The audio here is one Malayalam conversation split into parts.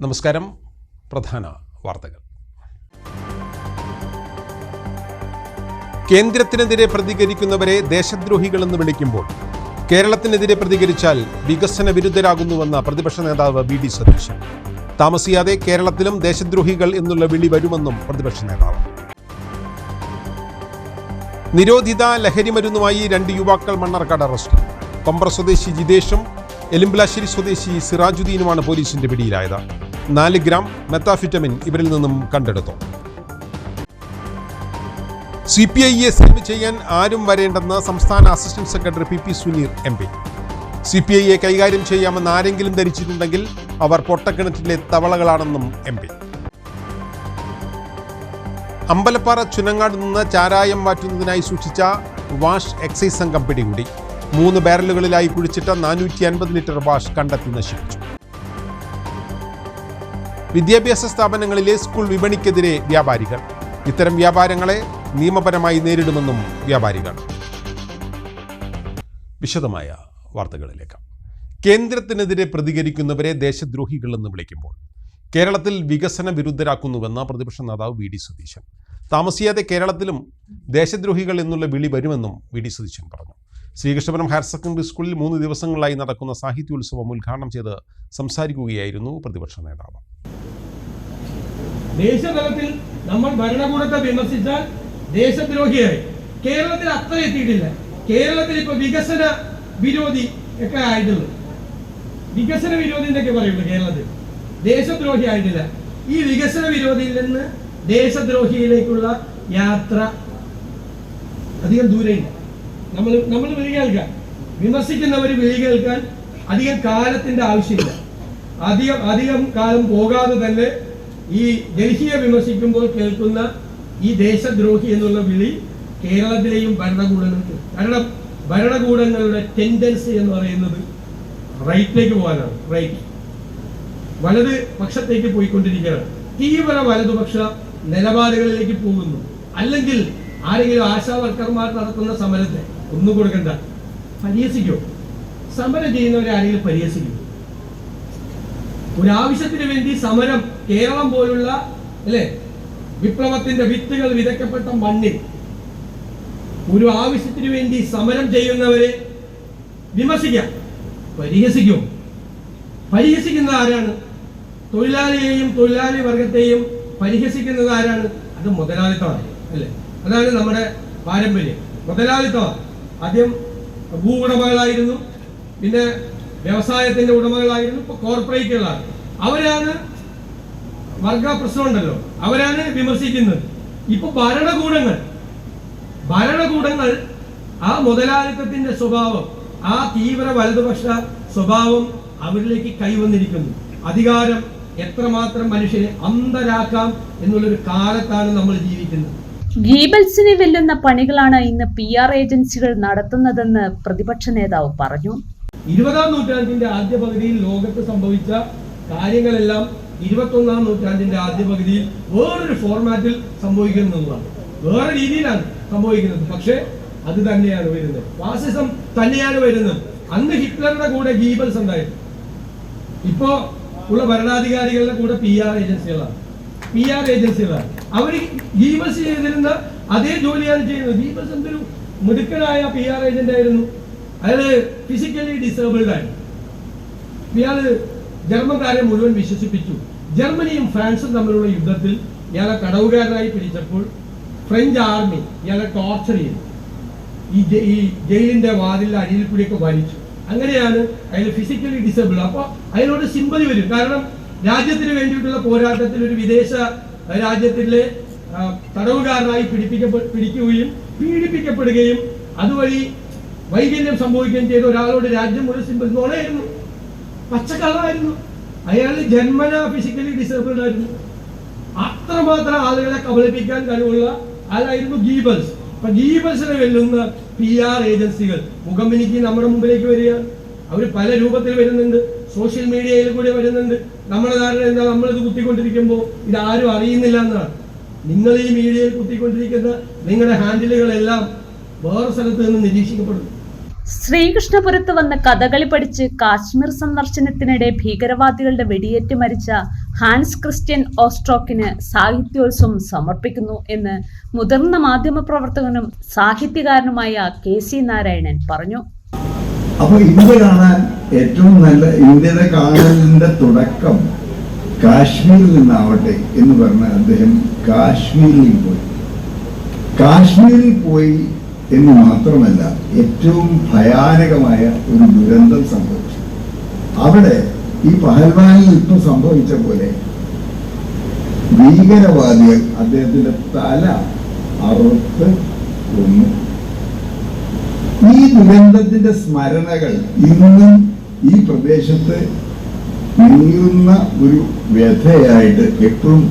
നമസ്കാരം. പ്രധാന വാർത്തകൾ. കേന്ദ്രത്തിനെതിരെ പ്രതികരിക്കുന്നവരെ ദേശദ്രോഹികളെന്ന് വിളിക്കുമ്പോൾ കേരളത്തിനെതിരെ പ്രതികരിച്ചാൽ വികസന വിരുദ്ധരാകുന്നുവെന്ന പ്രതിപക്ഷ നേതാവ് വി ഡി സതീശൻ. താമസിയാതെ കേരളത്തിലും ദേശദ്രോഹികൾ എന്നുള്ള വിളി വരുമെന്നും പ്രതിപക്ഷ നേതാവ്. നിരോധിത ലഹരി മരുന്നുമായി രണ്ട് യുവാക്കൾ മണ്ണാർക്കാട് അറസ്റ്റ്. കൊമ്പ്ര സ്വദേശി ജിതേഷും എലിംബ്ലാശ്ശേരി സ്വദേശി സിറാജുദ്ദീനുമാണ് പോലീസിന്റെ പിടിയിലായത്. നാല് ഗ്രാം മെത്താഫിറ്റമിൻ ഇവരിൽ നിന്നും കണ്ടെടുത്തു. സി പി ഐയെ സേവ് ചെയ്യാൻ ആരും വരേണ്ടെന്ന് സംസ്ഥാന assistant secretary P P Suneer M P. C P ഐയെ കൈകാര്യം ചെയ്യാമെന്ന് ആരെങ്കിലും ധരിച്ചിട്ടുണ്ടെങ്കിൽ അവർ പൊട്ടക്കിണറ്റിലെ തവളകളാണെന്നും എം പി. അമ്പലപ്പാറ ചുനങ്ങാട് നിന്ന് ചാരായം മാറ്റുന്നതിനായി സൂക്ഷിച്ച വാഷ് എക്സൈസ് സംഘം പിടികൂടി. മൂന്ന് ബാരലുകളിലായി കുഴിച്ചിട്ട നാനൂറ്റി അൻപത് ലിറ്റർ വാഷ് കണ്ടെത്തി നശിപ്പിച്ചു. വിദ്യാഭ്യാസ സ്ഥാപനങ്ങളിലെ സ്കൂൾ വിപണിക്കെതിരെ വ്യാപാരികൾ. ഇത്തരം വ്യാപാരങ്ങളെ നിയമപരമായി നേരിടുമെന്നും വ്യാപാരികൾ. വിശദമായ വാർത്തകളിലേക്ക്. കേന്ദ്രത്തിനെതിരെ പ്രതികരിക്കുന്നവരെ ദേശദ്രോഹികളെന്ന് വിളിക്കുമ്പോൾ കേരളത്തിൽ വികസന വിരുദ്ധരാക്കുന്നുവെന്ന പ്രതിപക്ഷ നേതാവ് വി ഡി സതീശൻ. താമസിയാതെ കേരളത്തിലും ദേശദ്രോഹികൾ എന്നുള്ള വിളി വരുമെന്നും വി ഡി സതീശൻ പറഞ്ഞു. ശ്രീകൃഷ്ണപുരം ഹയർ സെക്കൻഡറി സ്കൂളിൽ മൂന്ന് ദിവസങ്ങളിലായി നടക്കുന്ന സാഹിത്യോത്സവം ഉദ്ഘാടനം ചെയ്ത് സംസാരിക്കുകയായിരുന്നു പ്രതിപക്ഷ നേതാവ്. ദേശതലത്തിൽ നമ്മൾ ഭരണകൂടത്തെ വിമർശിച്ചാൽ ദേശദ്രോഹിയായി. കേരളത്തിൽ അത്ര എത്തിയിട്ടില്ല. കേരളത്തിൽ ഇപ്പൊ വികസന വിരോധി ഒക്കെ ആയിട്ടുള്ളൂ. വികസന വിരോധി എന്നൊക്കെ പറയുള്ളൂ കേരളത്തിൽ. ദേശദ്രോഹി ആയിട്ടില്ല. ഈ വികസന വിരോധിയിൽ നിന്ന് ദേശദ്രോഹിയിലേക്കുള്ള യാത്ര അധികം ദൂരമില്ല നമ്മൾ നമ്മൾ വിളി കേൾക്കാൻ വിമർശിക്കുന്നവർ വിളി കേൾക്കാൻ അധികം കാലത്തിന്റെ ആവശ്യമില്ല. അധികം അധികം കാലം പോകാതെ തന്നെ ഈ ഡൽഹിയെ വിമർശിക്കുമ്പോൾ കേൾക്കുന്ന ഈ ദേശദ്രോഹി എന്നുള്ള വിളി കേരളത്തിലെയും ഭരണകൂടങ്ങൾക്ക് കാരണം ഭരണകൂടങ്ങളുടെ ടെൻഡൻസി എന്ന് പറയുന്നത് റൈറ്റിലേക്ക് പോകാനാണ്. റൈറ്റ് വലത് പക്ഷത്തേക്ക് പോയിക്കൊണ്ടിരിക്കുകയാണ്. തീവ്ര വലതുപക്ഷ നിലപാടുകളിലേക്ക് പോകുന്നു. അല്ലെങ്കിൽ ആരെങ്കിലും ആശാ വർക്കർമാർ നടത്തുന്ന സമരത്തെ ഒന്നും കൊടുക്കണ്ട. പരിഹസിക്കോ. സമരം ചെയ്യുന്നവരെ ആരെങ്കിലും പരിഹസിക്കും. ഒരാവശ്യത്തിന് വേണ്ടി സമരം കേരളം പോലുള്ള അല്ലെ? വിപ്ലവത്തിന്റെ വിത്തുകൾ വിതയ്ക്കപ്പെട്ട മണ്ണിൽ ഒരു ആവശ്യത്തിന് വേണ്ടി സമരം ചെയ്യുന്നവരെ വിമർശിക്കാം. പരിഹസിക്കും. പരിഹസിക്കുന്ന ആരാണ്? തൊഴിലാളിയെയും തൊഴിലാളി വർഗത്തെയും പരിഹസിക്കുന്നത് ആരാണ്? അത് മുതലാളിത്തമാണ് അല്ലേ? അതാണ് നമ്മുടെ പാരമ്പര്യം. മുതലാളിത്തമാണ്. ആദ്യം ഭൂ ഉടമകളായിരുന്നു പിന്നെ വ്യവസായത്തിന്റെ ഉടമകളായിരുന്നു. ഇപ്പൊ കോർപ്പറേറ്റുകളാണ്. അവരാണ് വർഗ പ്രശ്നമുണ്ടല്ലോ. അവരാണ് വിമർശിക്കുന്നത്. ഇപ്പൊ ഭരണകൂടങ്ങൾ. ഭരണകൂടങ്ങൾ ആ മുതലാളിത്തത്തിന്റെ സ്വഭാവം ആ തീവ്ര വലതുപക്ഷ സ്വഭാവം അവരിലേക്ക് കൈവന്നിരിക്കുന്നു. അധികാരം എത്രമാത്രം മനുഷ്യനെ അന്ധരാക്കാം എന്നുള്ളൊരു കാലത്താണ് നമ്മൾ ജീവിക്കുന്നത്. ഗീബൽസിനെ വെല്ലുന്ന പണികളാണ് ഇന്ന് പി ആർ ഏജൻസികൾ നടത്തുന്നതെന്ന് പ്രതിപക്ഷ നേതാവ് പറഞ്ഞു. ഇരുപതാം നൂറ്റാണ്ടിന്റെ ആദ്യ പകുതിയിൽ ലോകത്ത് സംഭവിച്ച കാര്യങ്ങളെല്ലാം ഇരുപത്തൊന്നാം നൂറ്റാണ്ടിന്റെ ആദ്യ പകുതിയിൽ വേറൊരു ഫോർമാറ്റിൽ സംഭവിക്കുന്നതാണ്. വേറെ രീതിയിലാണ് സംഭവിക്കുന്നത്. പക്ഷേ അത് തന്നെയാണ് വരുന്നത്. ഫാസിസം തന്നെയാണ് വരുന്നത്. അന്ന് ഹിറ്റ്ലറുടെ കൂടെ ഗീബൽസ് ഉണ്ടായിരുന്നു. ഇപ്പോ ഉള്ള ഭരണാധികാരികളുടെ കൂടെ പി ആർ ഏജൻസികളാണ്. പി ആർ ഏജൻസികളാണ്. അവർ ഗീബൽസ് ചെയ്തിരുന്ന അതേ ജോലിയാണ് ചെയ്യുന്നത്. ഗീബൽസ് എന്തൊരു മിടുക്കനായ പി ആർ ഏജന്റ് ആയിരുന്നു. അയാൾ ഫിസിക്കലി ഡിസേബിൾഡ് ആയിരുന്നു ഇയാൾ ജർമ്മൻകാരെ മുഴുവൻ വിശ്വസിപ്പിച്ചു. ജർമ്മനിയും ഫ്രാൻസും തമ്മിലുള്ള യുദ്ധത്തിൽ ഇയാളെ തടവുകാരനായി പിടിച്ചപ്പോൾ ഫ്രഞ്ച് ആർമി ഇയാളെ ടോർച്ചർ ചെയ്തു. ഈ ഈ ജയിലിന്റെ വാതിൽ അടിയിൽ കൂടിയൊക്കെ വലിച്ചു. അങ്ങനെയാണ് അയാൾ ഫിസിക്കലി ഡിസേബിൾ അപ്പോൾ അയാളോട് സിമ്പതി വരും. കാരണം രാജ്യത്തിന് വേണ്ടിയിട്ടുള്ള പോരാട്ടത്തിൽ ഒരു വിദേശ രാജ്യത്തിലെ തടവുകാരനായി പിടിപ്പിക്കപ്പെ പിടിക്കുകയും പീഡിപ്പിക്കപ്പെടുകയും അതുവഴി വൈകല്യം സംഭവിക്കുകയും ചെയ്ത ഒരാളോട് രാജ്യം മുഴുവൻ നുണയായിരുന്നു പച്ചക്കള്ളായിരുന്നു. അയാൾ ജന്മന ഫിസിക്കലി ഡിസേബിൾഡ് ആയിരുന്നു. അത്രമാത്രം ആളുകളെ കബളിപ്പിക്കാൻ കഴിവുള്ള ആളായിരുന്നു ഗീബൽസ്. അപ്പൊ ഗീബൽസിനെ വെല്ലുന്ന പി ആർ ഏജൻസികൾ മുഖംമിനിക്ക് നമ്മുടെ മുമ്പിലേക്ക് വരിക. അവർ പല രൂപത്തിൽ വരുന്നുണ്ട്. സോഷ്യൽ മീഡിയയിൽ കൂടി വരുന്നുണ്ട്. നമ്മുടെ ധാരണ എന്താ ഇത് കുത്തിക്കൊണ്ടിരിക്കുമ്പോൾ ഇത് ആരും അറിയുന്നില്ല എന്നാണ്. നിങ്ങൾ ഈ മീഡിയയിൽ കുത്തിക്കൊണ്ടിരിക്കുന്ന നിങ്ങളുടെ ഹാൻഡിലുകളെല്ലാം വേറെ സ്ഥലത്ത് നിന്ന് നിരീക്ഷിക്കപ്പെടുന്നു ശ്രീകൃഷ്ണപുരത്ത് വന്ന കഥകളി പഠിച്ച് കാശ്മീർ സന്ദർശനത്തിനിടെ ഭീകരവാദികളുടെ വെടിയേറ്റ് മരിച്ച ഹാൻസ് ക്രിസ്ത്യൻ ഓസ്ട്രോക്കിന് സാഹിത്യോത്സവം സമർപ്പിക്കുന്നു എന്ന് മുതിർന്ന മാധ്യമപ്രവർത്തകനും സാഹിത്യകാരനുമായ കെ സി നാരായണൻ പറഞ്ഞു. അപ്പൊ ഇന്ത്യ കാണാൻ ഏറ്റവും നല്ല ഇന്ത്യയുടെ കാണലിന്റെ തുടക്കം കാശ്മീരിൽ നിന്നാവട്ടെ എന്ന് പറഞ്ഞ അദ്ദേഹം കാശ്മീരിൽ പോയി. കാശ്മീരിൽ പോയി എന്ന് മാത്രമല്ല ഏറ്റവും ഭയാനകമായ ഒരു ദുരന്തം സംഭവിച്ചു. അവിടെ ഈ പഹൽവാനിൽ ഇപ്പൊ സംഭവിച്ച പോലെ ഭീകരവാദികൾ അദ്ദേഹത്തിന്റെ തല അറുത്ത് കൊന്നു. ഈ ദുരന്തത്തിന്റെ സ്മരണകൾ ഇന്നും ഈ പ്രദേശത്ത് നീങ്ങുന്ന ഒരു വ്യഥയായിട്ട് എപ്പോഴും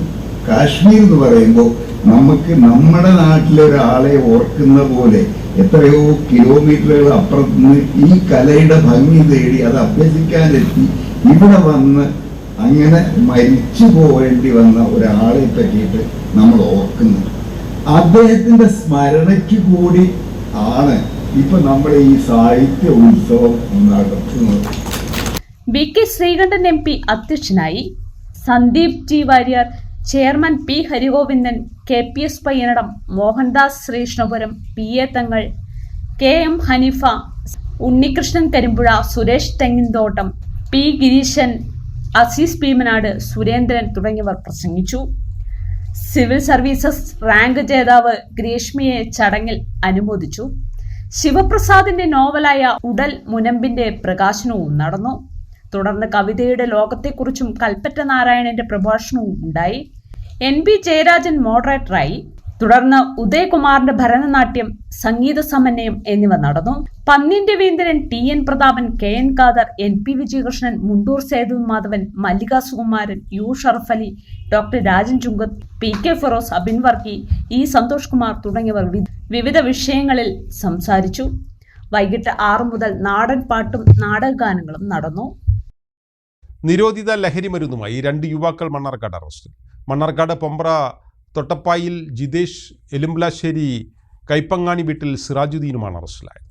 കാശ്മീർ എന്ന് പറയുമ്പോൾ നമുക്ക് നമ്മുടെ നാട്ടിലെ ഒരാളെ ഓർക്കുന്ന പോലെ എത്രയോ കിലോമീറ്ററുകൾ അപ്പുറത്ത് നിന്ന് ഈ കലയുടെ ഭംഗി തേടി അത് അഭ്യസിക്കാനെത്തി. ഇവിടെ വന്ന് അങ്ങനെ മരിച്ചു പോകേണ്ടി വന്ന ഒരാളെ പറ്റിയിട്ട് നമ്മൾ ഓർക്കുന്നത് അദ്ദേഹത്തിന്റെ സ്മരണയ്ക്ക് കൂടി ആണ് ഇപ്പൊ നമ്മുടെ ഈ സാഹിത്യ ഉത്സവം നടത്തുന്നത് V K Sreekandan M P അധ്യക്ഷനായി Sandeep T Warrier chairman P Harigovindan K P S Payyanadam Mohandas Sreekrishnapuram P A Thangal K M Haneefa Unnikrishnan Karimpuzha Suresh Thenginthottam P Gireesan Azeez Bheemanad Surendran തുടങ്ങിയവർ പ്രസംഗിച്ചു. സിവിൽ സർവീസസ് റാങ്ക് ജേതാവ് ഗ്രീഷ്മിയെ ചടങ്ങിൽ അനുമോദിച്ചു. ശിവപ്രസാദിന്റെ നോവലായ ഉടൽ മുനമ്പിന്റെ പ്രകാശനവും നടന്നു. തുടർന്ന് കവിതയുടെ ലോകത്തെക്കുറിച്ചും കൽപ്പറ്റ നാരായണന്റെ പ്രഭാഷണവും ഉണ്ടായി. എൻ ബി ജയരാജൻ മോഡറേറ്ററായി തുടർന്ന് ഉദയകുമാറിന്റെ ഭരതനാട്യം സംഗീത സമന്വയം എന്നിവ നടന്നു. Pannian Raveendran T N Prathapan K N Khader N P Vijayakrishnan Mundur Sethu Madhavan Mallika Sukumaran U Sharaf Ali doctor Rajan Chunkath P K Firoz Abin Varkey E Santhosh Kumar തുടങ്ങിയവർ വിവിധ വിഷയങ്ങളിൽ സംസാരിച്ചു. വൈകിട്ട് ആറു മുതൽ നാടൻ പാട്ടും നാടകഗാനങ്ങളും നടന്നു. നിരോധിത ലഹരി മരുന്നുമായി രണ്ട് യുവാക്കൾ മണ്ണാർക്കാട് അറസ്റ്റിൽ. മണ്ണാർക്കാട് പൊമ്പ്ര തൊട്ടപ്പായിൽ ജിതേഷ് എലുമ്പലാശ്ശേരി കൈപ്പങ്ങാണി വീട്ടിൽ സിറാജുദ്ദീനുമാണ് അറസ്റ്റിലായത്.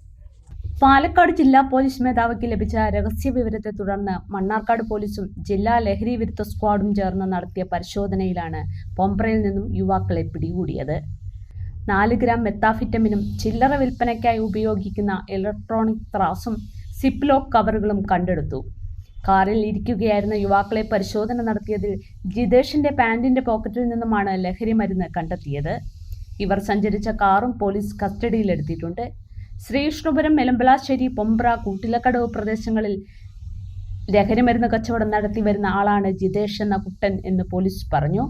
പാലക്കാട് ജില്ലാ പോലീസ് മേധാവിക്ക് ലഭിച്ച രഹസ്യ വിവരത്തെ തുടർന്ന് മണ്ണാർക്കാട് പോലീസും ജില്ലാ ലഹരി വിരുദ്ധ സ്ക്വാഡും ചേർന്ന് നടത്തിയ പരിശോധനയിലാണ് പൊമ്പ്രയിൽ നിന്നും യുവാക്കളെ പിടികൂടിയത്. നാല് ഗ്രാം മെത്താഫിറ്റമിനും ചില്ലറ വിൽപ്പനയ്ക്കായി ഉപയോഗിക്കുന്ന ഇലക്ട്രോണിക് ത്രാസും സിപ്പ് ലോക്ക് കവറുകളും കണ്ടെടുത്തു. കാറിൽ ഇരിക്കുകയായിരുന്ന യുവാക്കളെ പരിശോധന നടത്തിയതിൽ ജിതേഷിന്റെ പാന്റിന്റെ പോക്കറ്റിൽ നിന്നുമാണ് ലഹരി മരുന്ന് കണ്ടെത്തിയത്. ഇവർ സഞ്ചരിച്ച കാറും പോലീസ് കസ്റ്റഡിയിലെടുത്തിട്ടുണ്ട് ശ്രീകൃഷ്ണപുരം മെലമ്പലാശ്ശേരി പൊമ്പ്ര കൂട്ടിലക്കടവ് പ്രദേശങ്ങളിൽ ലഹരിമരുന്ന് കച്ചവടം നടത്തി വരുന്ന ആളാണ് ജിതേഷ് എന്ന കുട്ടൻ എന്ന് പോലീസ് പറഞ്ഞു.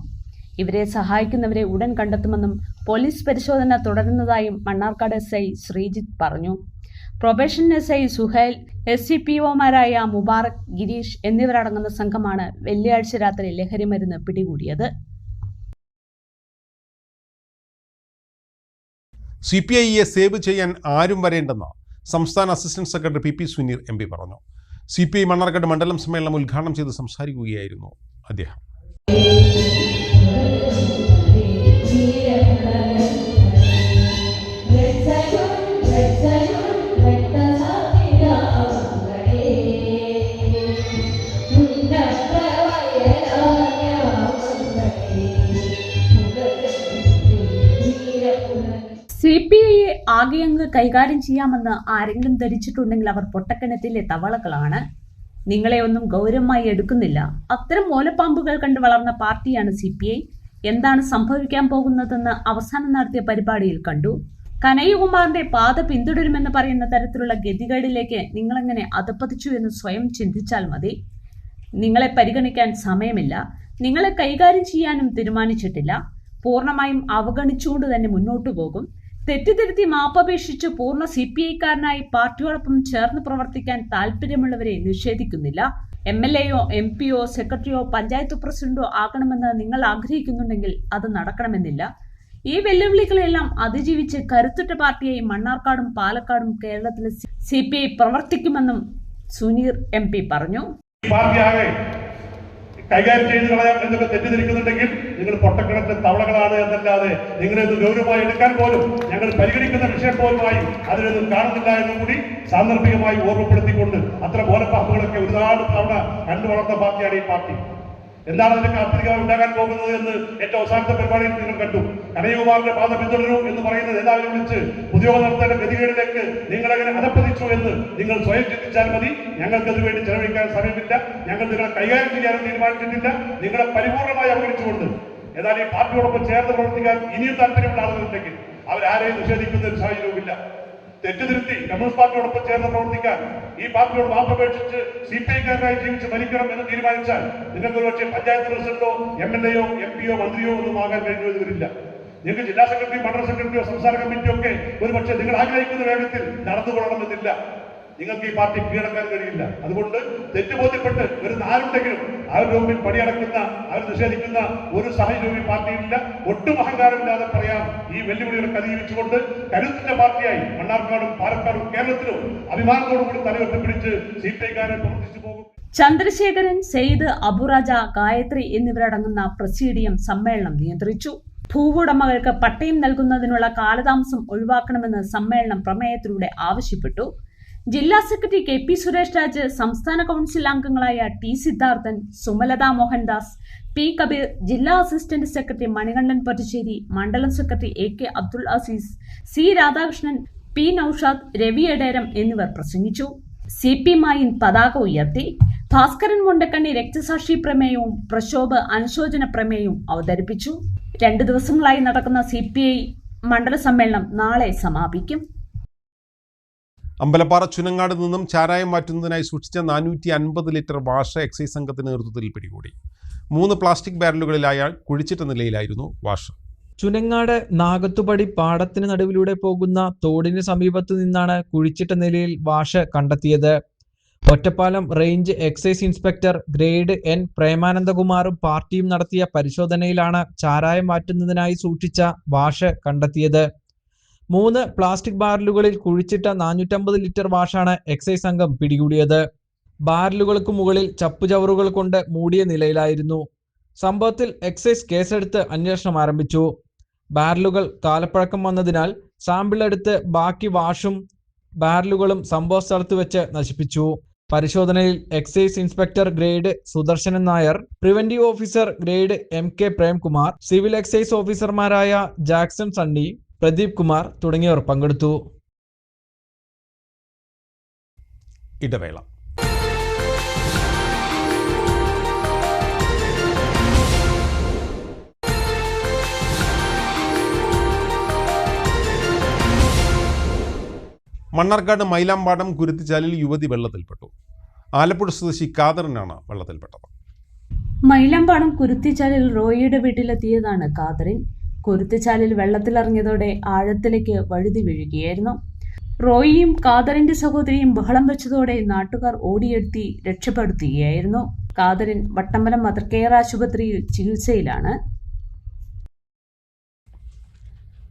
ഇവരെ സഹായിക്കുന്നവരെ ഉടൻ കണ്ടെത്തുമെന്നും പോലീസ് പരിശോധന തുടരുന്നതായും മണ്ണാർക്കാട് എസ് ഐ ശ്രീജിത്ത് പറഞ്ഞു. Probation S I Suhail S C P ഒമാരായ Mubarak Girish എന്നിവരടങ്ങുന്ന സംഘമാണ് വെള്ളിയാഴ്ച രാത്രി ലഹരിമരുന്ന് പിടികൂടിയത്. സി പി ഐയെ സേവ് ചെയ്യാൻ ആരും വരേണ്ടെന്ന് സംസ്ഥാന assistant secretary P P Suneer M P പറഞ്ഞു. സി പി ഐ മണ്ണാർക്കാട് മണ്ഡലം സമ്മേളനം ഉദ്ഘാടനം ചെയ്ത് സംസാരിക്കുകയായിരുന്നു അദ്ദേഹം. ആകെയങ്ങ് കൈകാര്യം ചെയ്യാമെന്ന് ആരെങ്കിലും ധരിച്ചിട്ടുണ്ടെങ്കിൽ അവർ പൊട്ടക്കിണറ്റിലെ തവളകളാണ്. നിങ്ങളെ ഒന്നും ഗൗരവമായി എടുക്കുന്നില്ല. അത്തരം ഓലപ്പാമ്പുകൾ കണ്ട് വളർന്ന പാർട്ടിയാണ് സി പി ഐ. എന്താണ് സംഭവിക്കാൻ പോകുന്നതെന്ന് അവസാനം നടത്തിയ പരിപാടിയിൽ കണ്ടു. കനയ്യകുമാറിന്റെ പാത പിന്തുടരുമെന്ന് പറയുന്ന തരത്തിലുള്ള ഗതികേടിലേക്ക് നിങ്ങളെങ്ങനെ അധപ്പതിച്ചു എന്ന് സ്വയം ചിന്തിച്ചാൽ മതി. നിങ്ങളെ പരിഗണിക്കാൻ സമയമില്ല. നിങ്ങളെ കൈകാര്യം ചെയ്യാനും തീരുമാനിച്ചിട്ടില്ല. പൂർണമായും അവഗണിച്ചുകൊണ്ട് തന്നെ മുന്നോട്ടു പോകും. തെറ്റിദ്ധരുത്തി മാപ്പപേക്ഷിച്ച് പൂർണ സി പി ഐക്കാരനായി പാർട്ടിയോടൊപ്പം ചേർന്ന് പ്രവർത്തിക്കാൻ താല്പര്യമുള്ളവരെ നിഷേധിക്കുന്നില്ല. എം എൽ എയോ എം പിയോ സെക്രട്ടറിയോ പഞ്ചായത്ത് പ്രസിഡന്റോ ആകണമെന്ന് നിങ്ങൾ ആഗ്രഹിക്കുന്നുണ്ടെങ്കിൽ അത് നടക്കണമെന്നില്ല. ഈ വെല്ലുവിളികളെല്ലാം അതിജീവിച്ച് കരുത്തുറ്റ പാർട്ടിയായി മണ്ണാർക്കാടും പാലക്കാടും കേരളത്തിലെ സി പി ഐ പ്രവർത്തിക്കുമെന്നും സുനീർ എം പി പറഞ്ഞു. കൈകാര്യം ചെയ്ത് കളയാം എന്നൊക്കെ തെറ്റിദ്ധരിക്കുന്നുണ്ടെങ്കിൽ നിങ്ങൾ പൊട്ടക്കിണറ്റ് തവളകളാണ് എന്നല്ലാതെ നിങ്ങളിത് ഗൗരവമായി എടുക്കാൻ പോലും ഞങ്ങൾ പരിഗണിക്കുന്ന വിഷയം പോലുമായി അതിനൊന്നും കാണുന്നില്ല എന്നും കൂടി സാന്ദർഭികമായി ഓർമ്മപ്പെടുത്തിക്കൊണ്ട് അത്ര ബോലപ്പാമ്പുകളൊക്കെ ഒരുപാട് തവണ കണ്ടു വളർന്ന പാർട്ടിയാണ് ഈ പാർട്ടി. എന്താണ് അതിന്റെ കാത്തിരിക്കാൻ ഉണ്ടാകാൻ പോകുന്നത് എന്ന് ഏറ്റവും അവസാനത്തെ പരിപാടിയിൽ നിങ്ങൾ കണ്ടു. കനയകുമാറിന്റെ പാത പിന്തുടരൂ എന്ന് പറയുന്ന നേതാവിനെ വിളിച്ച് ഉദ്യോഗസ്ഥരുടെ ഗതികേടിലേക്ക് നിങ്ങൾ അങ്ങനെ അധപ്പതിച്ചു എന്ന് നിങ്ങൾ സ്വയം ചിന്തിച്ചാൽ മതി. ഞങ്ങൾക്ക് അതിനു വേണ്ടി ചെലവഴിക്കാൻ സമയമില്ല. ഞങ്ങൾ നിങ്ങളെ കൈകാര്യം ചെയ്യാനും തീരുമാനിച്ചിട്ടില്ല. നിങ്ങളെ പരിപൂർണമായി അവഗണിച്ചുകൊണ്ട് എന്നാൽ ഈ പാർട്ടിയോടൊപ്പം ചേർന്ന് പ്രവർത്തിക്കാൻ ഇനിയും താല്പര്യമുള്ള ആളുകളുണ്ടെങ്കിൽ അവരാരെയും നിഷേധിക്കുന്ന ഒരു സാഹചര്യവുമില്ല. തെറ്റുതിരുത്തി കമ്മ്യൂണിസ്റ്റ് പാർട്ടിയോടൊപ്പം ചേർന്ന് പ്രവർത്തിക്കാൻ ഈ പാർട്ടിയോട് മാപ്പപേക്ഷിച്ച് സി പി ഐക്കാരനായി ജീവിച്ച് മരിക്കണം എന്ന് തീരുമാനിച്ചാൽ നിങ്ങൾക്ക് ഒരുപക്ഷെ പഞ്ചായത്ത് പ്രസിഡന്റോ എം എൽ എയോ എം പിയോ മന്ത്രിയോ ഒന്നും ആകാൻ കഴിഞ്ഞു വരില്ല നിങ്ങൾക്ക് ജില്ലാ സെക്രട്ടറി മണ്ഡല സെക്രട്ടറിയോ സംസ്ഥാന കമ്മിറ്റിയോ ഒക്കെ ഒരുപക്ഷെ നിങ്ങൾ ആഗ്രഹിക്കുന്ന വേഗത്തിൽ നടന്നുകൊള്ളണമെന്നില്ല നിങ്ങൾക്ക് ഈ പാർട്ടി കീഴടക്കാൻ കഴിയില്ല. അതുകൊണ്ട് തെറ്റുബോധ്യപ്പെട്ട് വരുന്ന ആരുണ്ടെങ്കിലും അവരുടെ മുമ്പിൽ പണിയടക്കുന്ന അവർ നിഷേധിക്കുന്ന ഒരു സാഹചര്യവും ഈ പാർട്ടിയിലില്ല. ഒട്ടും അഹങ്കാരമില്ലാതെ പറയാം. ഈ വെല്ലുവിളികളൊക്കെ അതിജീവിച്ചുകൊണ്ട് കരുത്തിന്റെ പാർട്ടിയായി മണ്ണാർക്കാടും പാലക്കാടും കേരളത്തിലും അഭിമാനത്തോടുകൂടി തലയുയർത്തിപ്പിടിച്ച് സി പി ഐക്കാരെ പ്രവർത്തിച്ചു പോകും. ചന്ദ്രശേഖരൻ സെയ്ദ് അബുറാജ ഗായത്രി എന്നിവരടങ്ങുന്ന പ്രസീഡിയം സമ്മേളനം നിയന്ത്രിച്ചു. ഭൂവുടമകൾക്ക് പട്ടയം നൽകുന്നതിനുള്ള കാലതാമസം ഒഴിവാക്കണമെന്ന് സമ്മേളനം പ്രമേയത്തിലൂടെ ആവശ്യപ്പെട്ടു. ജില്ലാ secretary K P Suresh Raj സംസ്ഥാന കൗൺസിൽ അംഗങ്ങളായ ടി സിദ്ധാർത്ഥൻ സുമലത മോഹൻദാസ് പി കബീർ ജില്ലാ അസിസ്റ്റന്റ് സെക്രട്ടറി മണികണ്ഠൻ പൊറ്റശ്ശേരി മണ്ഡലം secretary A K Abdul Azeez C Radhakrishnan P Noushad Ravi Edaram എന്നിവർ പ്രസംഗിച്ചു. സി പി മായിൻ പതാക ഉയർത്തി. ഭാസ്കരൻ മുണ്ടക്കണ്ണി രക്തസാക്ഷി പ്രമേയവും പ്രക്ഷോഭ അനുശോചന പ്രമേയവും അവതരിപ്പിച്ചു. രണ്ടു ദിവസങ്ങളായി നടക്കുന്ന സി പി ഐ മണ്ഡല സമ്മേളനം നാളെ സമാപിക്കും. അമ്പലപ്പാറ ചുനങ്ങാട് നിന്നും ചാരായം മാറ്റുന്നതിനായി സൂക്ഷിച്ച നാനൂറ്റി അൻപത് ലിറ്റർ വാഷ എക്സൈസ് സംഘത്തിന്റെ നേതൃത്വത്തിൽ പിടികൂടി. മൂന്ന് പ്ലാസ്റ്റിക് ബാരലുകളിലായ കുഴിച്ചിട്ട നിലയിലായിരുന്നു വാഷ ചുനങ്ങാട് നാഗത്തുപടി പാടത്തിന് നടുവിലൂടെ പോകുന്ന തോടിന് സമീപത്ത് നിന്നാണ് കുഴിച്ചിട്ട നിലയിൽ വാഷ കണ്ടെത്തിയത്. Ottapalam range excise inspector grade N പ്രേമാനന്ദകുമാറും പാർട്ടിയും നടത്തിയ പരിശോധനയിലാണ് ചാരായം മാറ്റുന്നതിനായി സൂക്ഷിച്ച വാഷ് കണ്ടെത്തിയത്. മൂന്ന് പ്ലാസ്റ്റിക് ബാരലുകളിൽ കുഴിച്ചിട്ട നാനൂറ്റമ്പത് ലിറ്റർ വാഷാണ് എക്സൈസ് സംഘം പിടികൂടിയത്. ബാരലുകൾക്ക് മുകളിൽ ചപ്പുചവറുകൾ കൊണ്ട് മൂടിയ നിലയിലായിരുന്നു. സംഭവത്തിൽ എക്സൈസ് കേസെടുത്ത് അന്വേഷണം ആരംഭിച്ചു. ബാരലുകൾ കാലപ്പഴക്കം വന്നതിനാൽ സാമ്പിൾ എടുത്ത് ബാക്കി വാഷും ബാരലുകളും സംഭവ സ്ഥലത്ത് വെച്ച് നശിപ്പിച്ചു. പരിശോധനയിൽ excise inspector grade Sudarsanan Nair preventive officer grade M K Premkumar civil excise ഓഫീസർമാരായ ജാക്സൺ സണ്ണി പ്രദീപ് കുമാർ തുടങ്ങിയവർ പങ്കെടുത്തു. ഇടവേള. മണ്ണാർക്കാട് മൈലാമ്പാടം കുരുത്തിച്ചാലിൽ യുവതി വെള്ളത്തിൽപ്പെട്ടു. ആലപ്പുഴ സ്വദേശി കാദറിനാണ് വെള്ളത്തിൽപ്പെട്ടത്. മൈലാമ്പാടം കുരുത്തിച്ചാലിൽ റോയിയുടെ വീട്ടിലെത്തിയതാണ് കാതറിൻ. കുരുത്തിച്ചാലിൽ വെള്ളത്തിലിറങ്ങിയതോടെ ആഴത്തിലേക്ക് വഴുതി വീഴുകയായിരുന്നു. റോയിയും കാതറിന്റെ സഹോദരിയും ബഹളം വെച്ചതോടെ നാട്ടുകാർ ഓടിയെത്തി രക്ഷപ്പെടുത്തുകയായിരുന്നു. കാതറിൻ വട്ടമ്പലം മദർ കെയർ ആശുപത്രിയിൽ ചികിത്സയിലാണ്.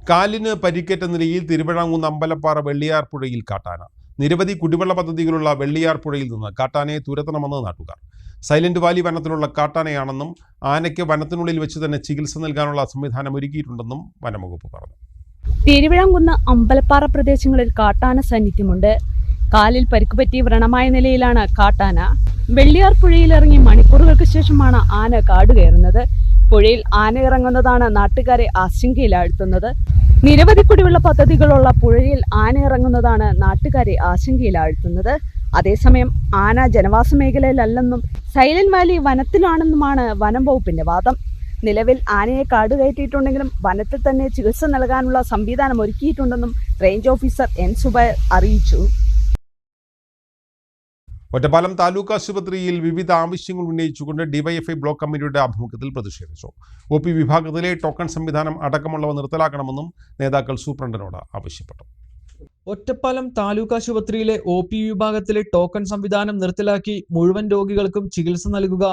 കാലിന് പരിക്കേറ്റ നിലയിൽ തിരുവിഴാങ്കുന്ന് അമ്പലപ്പാറ വെള്ളിയാർ പുഴയിൽ കാട്ടാന. നിരവധി കുടിവെള്ള പദ്ധതികളുള്ള വെള്ളിയാർ പുഴയിൽ നിന്ന് കാട്ടാനയെ തുരത്തണമെന്ന് നാട്ടുകാർ. സൈലന്റ് വാലി വനത്തിലുള്ള കാട്ടാനയാണെന്നും ആനയ്ക്ക് വനത്തിനുള്ളിൽ വെച്ച് തന്നെ ചികിത്സ നൽകാനുള്ള സംവിധാനം ഒരുക്കിയിട്ടുണ്ടെന്നും വനംവകുപ്പ് പറഞ്ഞു. തിരുവിഴാംകുന്ന് അമ്പലപ്പാറ പ്രദേശങ്ങളിൽ കാട്ടാന സാന്നിധ്യമുണ്ട്. കാലിൽ പരിക്കുപറ്റി വ്രണമായ നിലയിലാണ് കാട്ടാന. വെള്ളിയാർ പുഴയിലിറങ്ങി മണിക്കൂറുകൾക്ക് ശേഷമാണ് ആന കാടുകയറുന്നത്. പുഴയിൽ ആന ഇറങ്ങുന്നതാണ് നാട്ടുകാരെ ആശങ്കയിലാഴ്ത്തുന്നത്. നിരവധി കുടിവെള്ള പദ്ധതികളുള്ള പുഴയിൽ ആന ഇറങ്ങുന്നതാണ് നാട്ടുകാരെ ആശങ്കയിലാഴ്ത്തുന്നത്. അതേസമയം ആന ജനവാസ മേഖലയിലല്ലെന്നും സൈലന്റ് വാലി വനത്തിലാണെന്നുമാണ് വനം വകുപ്പിന്റെ വാദം. നിലവിൽ ആനയെ കാട് കയറ്റിയിട്ടുണ്ടെങ്കിലും വനത്തിൽ തന്നെ ചികിത്സ നൽകാനുള്ള സംവിധാനം ഒരുക്കിയിട്ടുണ്ടെന്നും റേഞ്ച് ഓഫീസർ എൻ സുബൈർ അറിയിച്ചു. ഒറ്റപ്പാലം താലൂക്ക് ആശുപത്രിയിൽ വിവിധ ആവശ്യങ്ങൾ ഉന്നയിച്ചുകൊണ്ട് ഡിവൈഎഫ്ഐ ബ്ലോക്ക് കമ്മിറ്റിയുടെ ആഭിമുഖ്യത്തിൽ പ്രതിഷേധിച്ചു. ഒ പി വിഭാഗത്തിലെ ടോക്കൺ സംവിധാനം അടക്കമുള്ളവ നിർത്തലാക്കണമെന്നും നേതാക്കൾ സൂപ്രണ്ടിനോട് ആവശ്യപ്പെട്ടു. ഒറ്റപ്പാലം താലൂക്ക് ആശുപത്രിയിലെ ഒ പി വിഭാഗത്തിലെ ടോക്കൺ സംവിധാനം നിർത്തലാക്കി മുഴുവൻ രോഗികൾക്കും ചികിത്സ നൽകുക.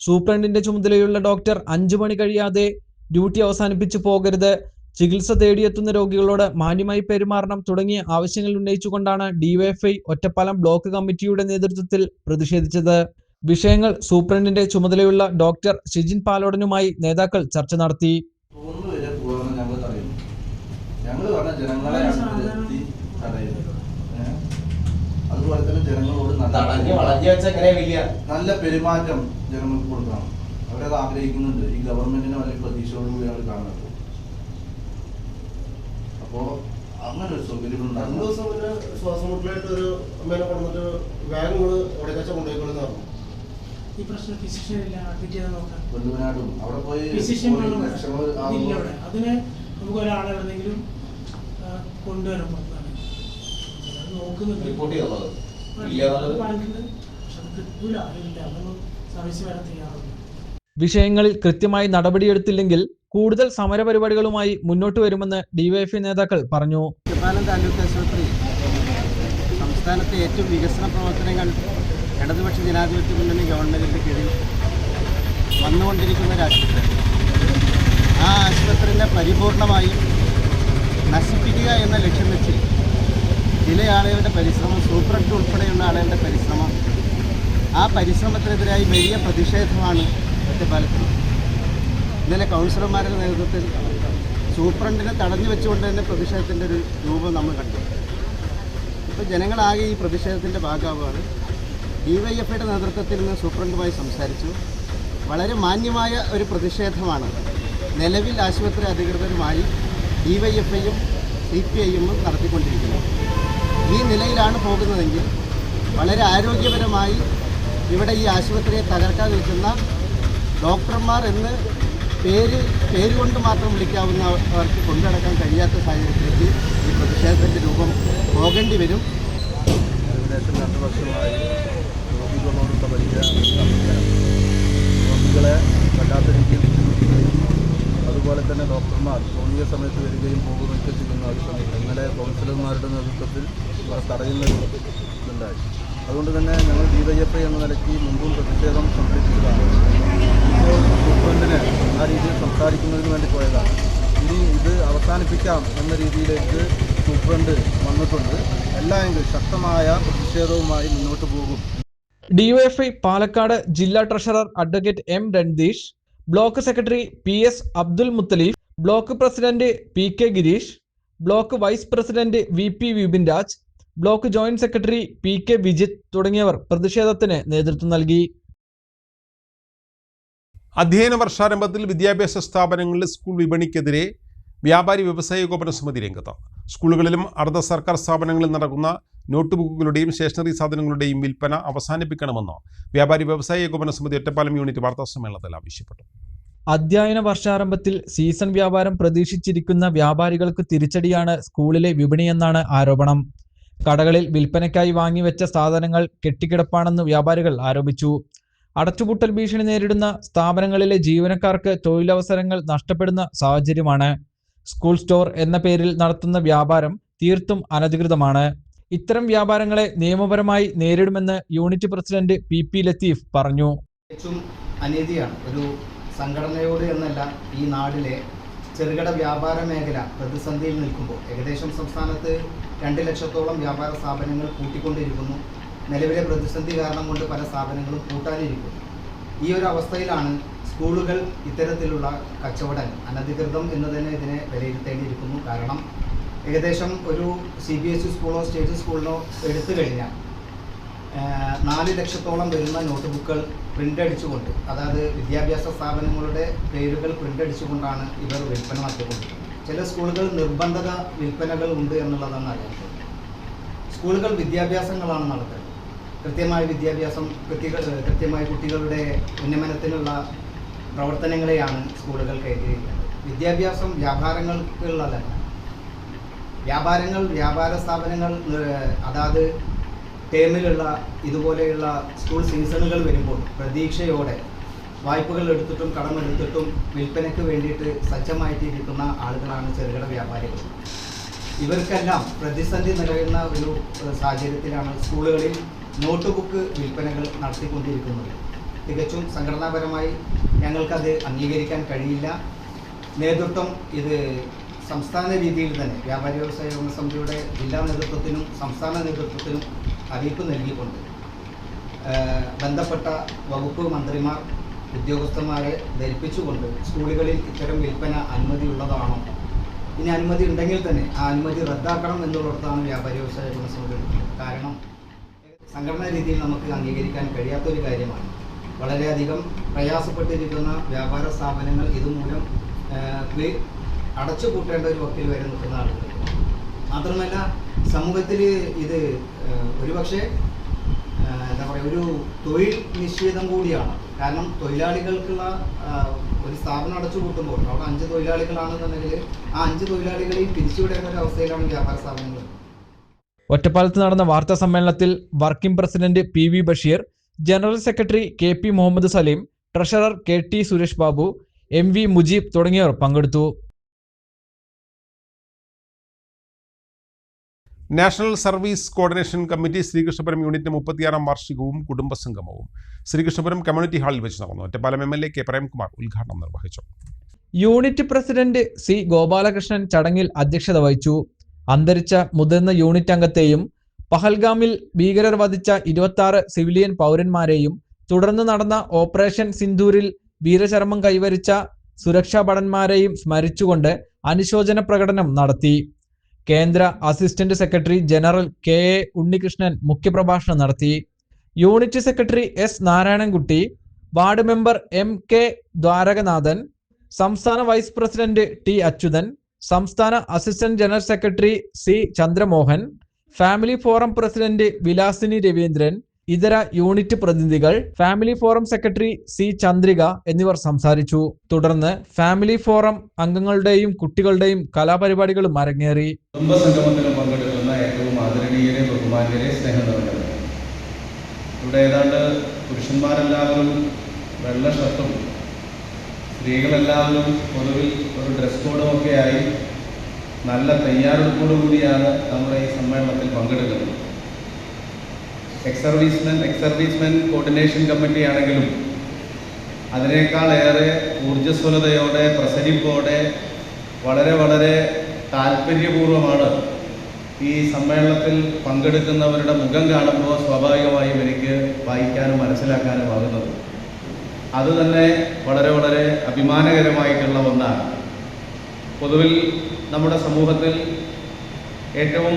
സൂപ്രണ്ടിന്റെ ചുമതലയുള്ള ഡോക്ടർ അഞ്ചു മണി കഴിയാതെ ഡ്യൂട്ടി അവസാനിപ്പിച്ചു പോകരുത്. ചികിത്സ തേടിയെത്തുന്ന രോഗികളോട് മാന്യമായി പെരുമാറണം തുടങ്ങിയ ആവശ്യങ്ങൾ ഉന്നയിച്ചുകൊണ്ടാണ് ഡിവൈഎഫ്ഐ ഒറ്റപ്പാലം ബ്ലോക്ക് കമ്മിറ്റിയുടെ നേതൃത്വത്തിൽ പ്രതിഷേധിച്ചത്. വിഷയങ്ങൾ സൂപ്രണ്ടിന്റെ ചുമതലയുള്ള ഡോക്ടർ ഷിജിൻ പാലോടനുമായി നേതാക്കൾ ചർച്ച നടത്തി മൂന്ന് വരെ പോകാമെന്ന് ഞങ്ങൾ തടയുന്നു ഞങ്ങൾ പറഞ്ഞ ജനങ്ങളെ അണിനിരത്തി തടയുന്നു ഏ? അതുപോലെ തന്നെ ജനങ്ങളോട് നല്ല തടഞ്ഞ് വളഞ്ഞു വെച്ച എങ്ങനെ വലിയ നല്ല പെരുമാറ്റം ജനങ്ങൾക്ക് കൊടുക്കണം. അവരത് ആഗ്രഹിക്കുന്നുണ്ട്. ഈ ഗവൺമെന്റിനെ വലിയ പ്രതീക്ഷയോടുകൂടി അവർ കാണുന്നത്. അപ്പോ അങ്ങനെ ഒരു സൗകര്യം രണ്ടു ദിവസം മുന്നേ ശ്വാസം മുട്ടലായിട്ട് ഒരു അമ്മേനെ കൊണ്ടുവന്നിട്ട് വാഗങ്ങൾ അവിടെ കച്ച കൊണ്ടുപോയിക്കൊള്ളുന്ന പറഞ്ഞു ഈ പ്രശ്നം ഫിസിഷ്യൻ ഇല്ല. അഡ്മിറ്റ് ചെയ്ത് നോക്കാം. അവിടെ പോയി ഫിസിഷ്യൻ അവിടെ. അതിന് നമുക്ക് ഒരാളെ എവിടെന്നെങ്കിലും ആ, കൊണ്ടുവരണം നോക്കുന്നുണ്ട്. റിപ്പോർട്ട് വിഷയങ്ങളിൽ കൃത്യമായി നടപടിയെടുത്തില്ലെങ്കിൽ കൂടുതൽ സമരപരിപാടികളുമായി മുന്നോട്ട് വരുമെന്ന് ഡിവൈഎഫ്ഐ നേതാക്കൾ പറഞ്ഞു. താലൂക്ക് ആശുപത്രി സംസ്ഥാനത്തെ ഏറ്റവും വികസന പ്രവർത്തനങ്ങൾ ഇടതുപക്ഷ ജനാധിപത്യ മുന്നണി ഗവൺമെന്റിന്റെ കീഴിൽ വന്നുകൊണ്ടിരിക്കുന്ന ഒരു ആശുപത്രി ആ ആശുപത്രിനെ പരിപൂർണമായും നശിപ്പിക്കുക എന്ന ലക്ഷ്യം വെച്ച് ചില ആളുകളുടെ പരിശ്രമം സൂപ്രണ്ട് ഉൾപ്പെടെയുള്ള ആളുകളുടെ പരിശ്രമം. ആ പരിശ്രമത്തിനെതിരായി വലിയ പ്രതിഷേധമാണ് ഒറ്റപ്പാലത്തിൽ ഇന്നലെ കൗൺസിലർമാരുടെ നേതൃത്വത്തിൽ സൂപ്രണ്ടിനെ തടഞ്ഞു വെച്ചുകൊണ്ട് തന്നെ പ്രതിഷേധത്തിന്റെ ഒരു രൂപം നമ്മൾ കണ്ടു. ഇപ്പോൾ ജനങ്ങളാകെ ഈ പ്രതിഷേധത്തിന്റെ ഭാഗമാണ്. ഡി വൈ എഫ് ഐയുടെ നേതൃത്വത്തിൽ നിന്ന് സൂപ്രണ്ടുമായി സംസാരിച്ചു. വളരെ മാന്യമായ ഒരു പ്രതിഷേധമാണ്. നിലവിൽ ആശുപത്രി അധികൃതരുമായി ഡി വൈ എഫ് ഐയും സി പി ഐയും നടത്തിക്കൊണ്ടിരിക്കുന്നത്. ഈ നിലയിലാണ് പോകുന്നതെങ്കിൽ വളരെ ആരോഗ്യപരമായി ഇവിടെ ഈ ആശുപത്രിയെ തകർക്കാൻ നിൽക്കുന്ന ഡോക്ടർമാർ എന്ന് പേര് പേര് കൊണ്ട് മാത്രം വിളിക്കാവുന്ന അവർക്ക് കൊണ്ടുനടക്കാൻ കഴിയാത്ത സാഹചര്യത്തിലേക്ക് ഈ പ്രതിഷേധത്തിന്റെ രൂപം പോകേണ്ടി വരും. ഏകദേശം രണ്ട് വർഷമായി രോഗികളോടുള്ള വലിയ രോഗികളെ വല്ലാത്ത രീതിയിൽ ബുദ്ധിമുട്ടുകയും അതുപോലെ തന്നെ ഡോക്ടർമാർ തോന്നിയ സമയത്ത് വരികയും പോകുകയൊക്കെ ചെയ്യുന്ന ഒരു സമയത്ത് ഇന്നലെ കൗൺസിലർമാരുടെ നേതൃത്വത്തിൽ ഇവരെ തടയുന്ന അതുകൊണ്ട് തന്നെ ഞങ്ങൾ ഡി വൈ എഫ് ഐ എന്ന നിലയ്ക്ക് മുമ്പും പ്രതിഷേധം സംഘടിപ്പിച്ചതാണ്. ഇപ്പോൾ സൂപ്രണ്ടിനെ ആ രീതിയിൽ സംസാരിക്കുന്നതിന് വേണ്ടി പോയതാണ്. ഇനി ഇത് അവസാനിപ്പിക്കാം എന്ന രീതിയിലേക്ക് സൂപ്രണ്ട് വന്നിട്ടുണ്ട്. എല്ലാമെങ്കിലും ശക്തമായ പ്രതിഷേധവുമായി മുന്നോട്ട് പോകും. ഡിവൈഎഫ്ഐ പാലക്കാട് ജില്ലാ treasurer advocate M Randeesh block secretary P S Abdul Muthaleef block president P K Gireesh block vice president V P Vipin Raj block joint secretary P K Vijith തുടങ്ങിയവർ പ്രതിഷേധത്തിന് നേതൃത്വം നൽകി. അധ്യയന വർഷാരംഭത്തിൽ വിദ്യാഭ്യാസ സ്ഥാപനങ്ങളിൽ സ്കൂൾ വിപണിക്കെതിരെ വ്യാപാരി വ്യവസായ ഏകോപന സമിതി രംഗത്ത്. സ്കൂളുകളിലും അർദ്ധ സർക്കാർ സ്ഥാപനങ്ങളിൽ നടക്കുന്ന നോട്ട് ബുക്കുകളുടെയും സ്റ്റേഷനറി സാധനങ്ങളുടെയും വിൽപ്പന അവസാനിപ്പിക്കണമെന്ന് വ്യാപാരി വ്യവസായ ഏകോപന സമിതി ഒറ്റപ്പാലം യൂണിറ്റ് വാർത്താ സമ്മേളനത്തിൽ ആവശ്യപ്പെട്ടു. അധ്യയന വർഷാരംഭത്തിൽ സീസൺ വ്യാപാരം പ്രതീക്ഷിച്ചിരിക്കുന്ന വ്യാപാരികൾക്ക് തിരിച്ചടിയാണ് സ്കൂളിലെ വിപണിയെന്നാണ് ആരോപണം. കടകളിൽ വിൽപ്പനയ്ക്കായി വാങ്ങിവെച്ച സാധനങ്ങൾ കെട്ടിക്കിടപ്പാണെന്ന് വ്യാപാരികൾ ആരോപിച്ചു. അടച്ചുപൂട്ടൽ ഭീഷണി നേരിടുന്ന സ്ഥാപനങ്ങളിലെ ജീവനക്കാർക്ക് തൊഴിലവസരങ്ങൾ നഷ്ടപ്പെടുന്ന സാഹചര്യമാണ്. സ്കൂൾ സ്റ്റോർ എന്ന പേരിൽ നടത്തുന്ന വ്യാപാരം തീർത്തും അനധികൃതമാണ്. ഇത്തരം വ്യാപാരങ്ങളെ നിയമപരമായി നേരിടുമെന്ന് unit president P P Latheef പറഞ്ഞു. അനീതിയാണ്. ഒരു സംഘടനയോട് എന്നല്ല ഈ നാടിലെ ചെറുകിട വ്യാപാര മേഖല പ്രതിസന്ധിയിൽ നിൽക്കുമ്പോൾ. ഏകദേശം സംസ്ഥാനത്ത് രണ്ട് ലക്ഷത്തോളം വ്യാപാര സ്ഥാപനങ്ങൾ കൂട്ടിക്കൊണ്ടിരിക്കുന്നു നിലവിലെ പ്രതിസന്ധി കാരണം കൊണ്ട് പല സ്ഥാപനങ്ങളും കൂട്ടാനിരിക്കുന്നു ഈ ഒരു അവസ്ഥയിലാണ് സ്കൂളുകൾ ഇത്തരത്തിലുള്ള കച്ചവടം അനധികൃതം എന്ന് തന്നെ ഇതിനെ വിലയിരുത്തേണ്ടിയിരിക്കുന്നു. കാരണം ഏകദേശം ഒരു സി ബി എസ് ഇ സ്കൂളോ സ്റ്റേറ്റ് സ്കൂളിനോ എടുത്തു കഴിഞ്ഞാൽ നാല് ലക്ഷത്തോളം വരുന്ന നോട്ട് ബുക്കുകൾ പ്രിന്റ് അടിച്ചുകൊണ്ട് അതായത് വിദ്യാഭ്യാസ സ്ഥാപനങ്ങളുടെ പേരുകൾ പ്രിന്റ് അടിച്ചുകൊണ്ടാണ് ഇവർ വിൽപ്പന നടത്തിക്കൊണ്ടിരിക്കുന്നത്. ചില സ്കൂളുകൾ നിർബന്ധത വിൽപ്പനകൾ ഉണ്ട് എന്നുള്ളതാണ് അറിയാൻ സ്കൂളുകൾ വിദ്യാഭ്യാസങ്ങളാണ് നടത്തുന്നത്. കൃത്യമായ വിദ്യാഭ്യാസം കൃത്യകൾ കൃത്യമായ കുട്ടികളുടെ ഉന്നമനത്തിനുള്ള പ്രവർത്തനങ്ങളെയാണ് സ്കൂളുകൾ കൈകരിക്കുന്നത് വിദ്യാഭ്യാസം വ്യാപാരങ്ങൾക്കുള്ളതല്ല. വ്യാപാരങ്ങൾ വ്യാപാര സ്ഥാപനങ്ങൾ അതാത് ടേമിലുള്ള ഇതുപോലെയുള്ള സ്കൂൾ സീസണുകൾ വരുമ്പോൾ പ്രതീക്ഷയോടെ വായ്പകൾ എടുത്തിട്ടും കടമെടുത്തിട്ടും വിൽപ്പനയ്ക്ക് വേണ്ടിയിട്ട് സജ്ജമായിട്ടിരിക്കുന്ന ആളുകളാണ് ചെറുകിട വ്യാപാരികൾ. ഇവർക്കെല്ലാം പ്രതിസന്ധി നിലയുന്ന ഒരു സാഹചര്യത്തിലാണ് സ്കൂളുകളിൽ നോട്ട് ബുക്ക് വിൽപ്പനകൾ നടത്തിക്കൊണ്ടിരിക്കുന്നത്. തികച്ചും സംഘടനാപരമായി ഞങ്ങൾക്കത് അംഗീകരിക്കാൻ കഴിയില്ല. നേതൃത്വം ഇത് സംസ്ഥാന രീതിയിൽ തന്നെ വ്യാപാരി വ്യവസായ സമിതിയുടെ ജില്ലാ നേതൃത്വത്തിനും സംസ്ഥാന നേതൃത്വത്തിനും അറിയിപ്പ് നൽകിയിട്ടുണ്ട് ഏഹ്, ബന്ധപ്പെട്ട വകുപ്പ് മന്ത്രിമാർ ഉദ്യോഗസ്ഥന്മാരെ ധരിപ്പിച്ചുകൊണ്ട് സ്കൂളുകളിൽ ഇത്തരം വിൽപ്പന അനുമതി ഉള്ളതാണോ? ഇനി അനുമതി ഉണ്ടെങ്കിൽ തന്നെ ആ അനുമതി റദ്ദാക്കണം എന്നുള്ളിടത്താണ് വ്യാപാരി വ്യവസായ സമിതി കാരണം സംഘടനാ രീതിയിൽ നമുക്ക് അംഗീകരിക്കാൻ കഴിയാത്തൊരു കാര്യമാണ്. വളരെയധികം പ്രയാസപ്പെട്ടിരിക്കുന്ന വ്യാപാര സ്ഥാപനങ്ങൾ ഇതുമൂലം അടച്ചുപൂട്ടേണ്ട ഒരു വക്കിൽ വരെ നിൽക്കുന്ന ആളുകൾ. മാത്രമല്ല സമൂഹത്തിൽ ഇത് ഒരുപക്ഷെ ഒരു തൊഴിൽ നിഷേധം കൂടിയാണ്. കാരണം തൊഴിലാളികൾക്കുള്ള ഒരു സ്ഥാപനം അടച്ചു കൂട്ടുമ്പോൾ അവിടെ അഞ്ച് തൊഴിലാളികളാണെന്നുണ്ടെങ്കിൽ ആ അഞ്ച് തൊഴിലാളികളെയും പിരിച്ചുവിടേണ്ട ഒരു അവസ്ഥയിലാണ് വ്യാപാര സ്ഥാപനങ്ങൾ. ഒറ്റപ്പാലത്ത് നടന്ന വാർത്താ സമ്മേളനത്തിൽ working president P V Basheer general secretary K P Muhammad Saleem treasurer K T Suresh Babu M V Mujeeb തുടങ്ങിയവർ പങ്കെടുത്തു. National service coordination committee Sreekrishnapuram unit മുപ്പത്തിയാറാം വാർഷികവും കുടുംബസംഗമവും. ശ്രീകൃഷ്ണപുരം കമ്മ്യൂണിറ്റി ഹാളിൽ വെച്ച് നടന്നു. Ottapalam M L A K Premkumar ഉദ്ഘാടനം നിർവഹിച്ചു. യൂണിറ്റ് പ്രസിഡന്റ് സി ഗോപാലകൃഷ്ണൻ ചടങ്ങിൽ അധ്യക്ഷത വഹിച്ചു. അന്തരിച്ച മുതിർന്ന യൂണിറ്റ് അംഗത്തെയും പഹൽഗാമിൽ ഭീകരർ വധിച്ച ഇരുപത്തി സിവിലിയൻ പൗരന്മാരെയും തുടർന്ന് നടന്ന ഓപ്പറേഷൻ സിന്ധൂരിൽ വീരചരമം കൈവരിച്ച സുരക്ഷാ ഭടന്മാരെയും സ്മരിച്ചുകൊണ്ട് അനുശോചന പ്രകടനം നടത്തി. കേന്ദ്ര assistant secretary general K A Unnikrishnan മുഖ്യപ്രഭാഷണം നടത്തി. Unit secretary S Narayanankutty ward member M K Dwarakanathan സംസ്ഥാന വൈസ് പ്രസിഡന്റ് ടി അച്യുതൻ സംസ്ഥാന assistant general secretary C Chandramohan family forum president Vilasini Raveendran ഇതര യൂണിറ്റ് പ്രതിനിധികൾ family forum secretary C Chandrika എന്നിവർ സംസാരിച്ചു. തുടർന്ന് ഫാമിലി ഫോറം അംഗങ്ങളുടെയും കുട്ടികളുടെയും കലാപരിപാടികളും അരങ്ങേറി. സ്ത്രീകളെല്ലാവരും പൊതുവിൽ ഒരു ഡ്രസ് കോഡും ഒക്കെ ആയി നല്ല തയ്യാറെടുപ്പോടുകൂടിയാണ് നമ്മുടെ ഈ സമ്മേളനത്തിൽ പങ്കെടുക്കുന്നത്. എക്സ് സർവീസ്മെൻ കോർഡിനേഷൻ കമ്മിറ്റി ആണെങ്കിലും അതിനേക്കാൾ ഏറെ ഊർജസ്വലതയോടെ പ്രസരിപ്പോടെ വളരെ വളരെ താല്പര്യപൂർവമാണ് ഈ സമ്മേളനത്തിൽ പങ്കെടുക്കുന്നവരുടെ മുഖം കാണുമ്പോൾ സ്വാഭാവികമായും എനിക്ക് വായിക്കാനും മനസ്സിലാക്കാനും ആകുന്നത്. അതുതന്നെ വളരെ വളരെ അഭിമാനകരമായിട്ടുള്ള ഒന്നാണ്. പൊതുവിൽ നമ്മുടെ സമൂഹത്തിൽ ഏറ്റവും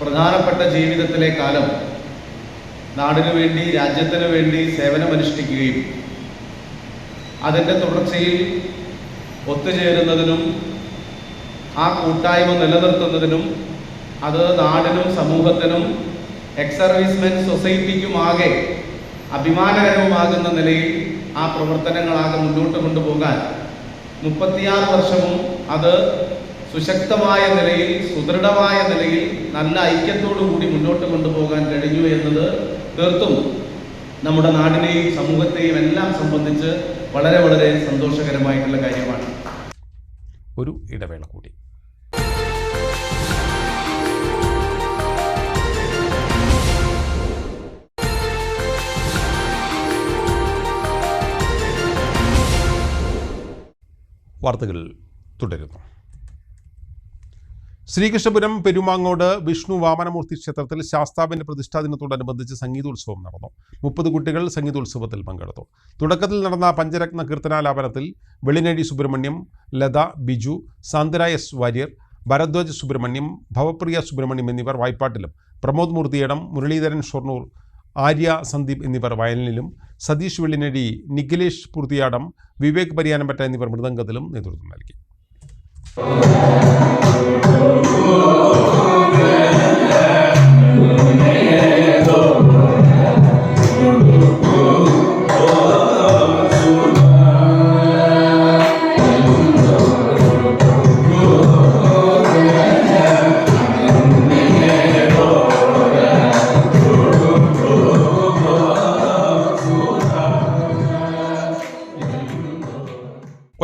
പ്രധാനപ്പെട്ട ജീവിതത്തിലെ കാലം നാടിനു വേണ്ടി രാജ്യത്തിനു വേണ്ടി സേവനമനുഷ്ഠിക്കുകയും അതിന്റെ തുടർച്ചയിൽ ഒത്തുചേരുന്നതിനും ആ കൂട്ടായ്മ നിലനിർത്തുന്നതിനും അത് നാടിനും സമൂഹത്തിനും എക്സ് സൊസൈറ്റിക്കുമാകെ അഭിമാനകരവുമാകുന്ന നിലയിൽ ആ പ്രവർത്തനങ്ങളാകെ മുന്നോട്ട് കൊണ്ടുപോകാൻ മുപ്പത്തിയാറ് വർഷവും അത് സുശക്തമായ നിലയിൽ സുദൃഢമായ നിലയിൽ നല്ല ഐക്യത്തോടു കൂടി മുന്നോട്ട് കൊണ്ടുപോകാൻ കഴിഞ്ഞു എന്നത് തീർത്തും നമ്മുടെ നാടിനെയും സമൂഹത്തെയും എല്ലാം സംബന്ധിച്ച് വളരെ വളരെ സന്തോഷകരമായിട്ടുള്ള കാര്യമാണ്. ഒരു ഇടവേള കൂടി. വാർത്തകൾ തുടരുന്നു. ശ്രീകൃഷ്ണപുരം പെരുമാങ്ങോട് വിഷ്ണു വാമനമൂർത്തി ക്ഷേത്രത്തിൽ ശാസ്താവിന്റെ പ്രതിഷ്ഠാ ദിനത്തോടനുബന്ധിച്ച് സംഗീതോത്സവം നടന്നു. മുപ്പത് കുട്ടികൾ സംഗീതോത്സവത്തിൽ പങ്കെടുത്തു. തുടക്കത്തിൽ നടന്ന പഞ്ചരത്ന കീർത്തനാലാപനത്തിൽ വെളിനഴി സുബ്രഹ്മണ്യം ലത ബിജു സാന്ത്വര എസ് വാര്യർ ഭരദ്വാജ് സുബ്രഹ്മണ്യം ഭവപ്രിയ സുബ്രഹ്മണ്യം എന്നിവർ വായ്പാട്ടിലും പ്രമോദ് മൂർത്തിയടം മുരളീധരൻ ഷൊർണൂർ ആര്യ സന്ദീപ് എന്നിവർ വയലിനിലും സതീഷ് വെള്ളിനടി നിഖിലേഷ് പൂർത്തിയാടം വിവേക് പരിയാനപ്പെട്ട എന്നിവർ മൃദംഗത്തിലും നേതൃത്വം നൽകി. oh